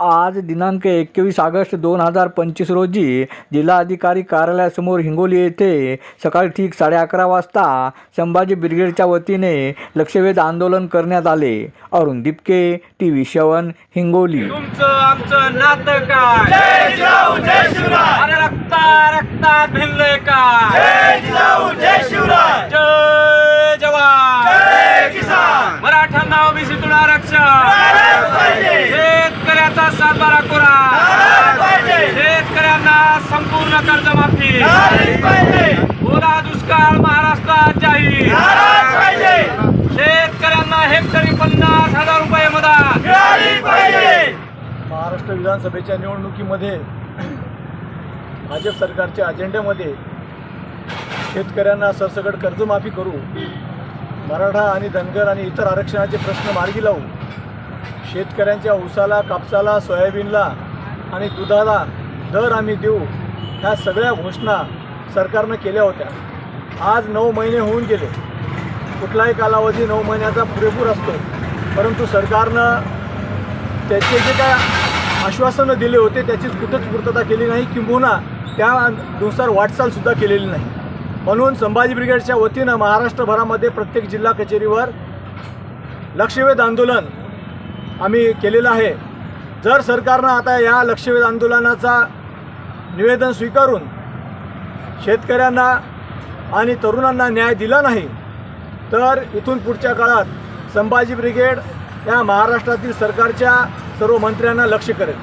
आज दिनांक एकवीस ऑगस्ट दोन हजार पंचवीस रोजी जिल्हाधिकारी कार्यालयासमोर हिंगोली येथे सकाळी ठीक साडे अकरा वाजता संभाजी ब्रिगेडच्या वतीने लक्षवेध आंदोलन करण्यात आले. Arun Dipke T V seven Hingoli. तुमचं आमचं नातं काय? अरे रक्ता रक्तात भिनलंय काय? जय जवान. मराठ्यांना ओबीसीतून आरक्षण. सातबारा कोरा. शेतकऱ्यांना संपूर्ण कर्जमाफी. ओला दुष्काळ महाराष्ट्रात जाहीर. शेतकऱ्यांना हेक्टरी पन्नास हजार रुपये मदत. महाराष्ट्र विधानसभेच्या निवडणुकीमध्ये भाजप सरकारच्या अजेंड्यामध्ये शेतकऱ्यांना सरसकट कर्जमाफी करू मराठा आणि धनगर आणि इतर आरक्षणाचे प्रश्न मार्गी लावू शेतकऱ्यांच्या ऊसाला कापसाला सोयाबीनला आणि दुधाला दर आम्ही देऊ ह्या सगळ्या घोषणा सरकारनं केल्या होत्या. आज नऊ महिने होऊन गेले. कुठलाही कालावधी नऊ महिन्याचा पुरेपूर असतो. परंतु सरकारनं त्याचे जे काय आश्वासनं दिले होते त्याचीच कुठंच पूर्तता केली नाही किंबहुना त्यानुसार वाटचालसुद्धा केलेली नाही. म्हणून संभाजी ब्रिगेडच्या वतीनं महाराष्ट्रभरामध्ये प्रत्येक जिल्हा कचेरीवर लक्षवेध आंदोलन आम्ही केलेलं आहे. जर सरकारनं आता या लक्षवेध आंदोलनाचा निवेदन स्वीकारून शेतकऱ्यांना आणि तरुणांना न्याय दिला नाही तर इथून पुढच्या काळात संभाजी ब्रिगेड या महाराष्ट्रातील सरकारच्या सर्व मंत्र्यांना लक्ष करेल.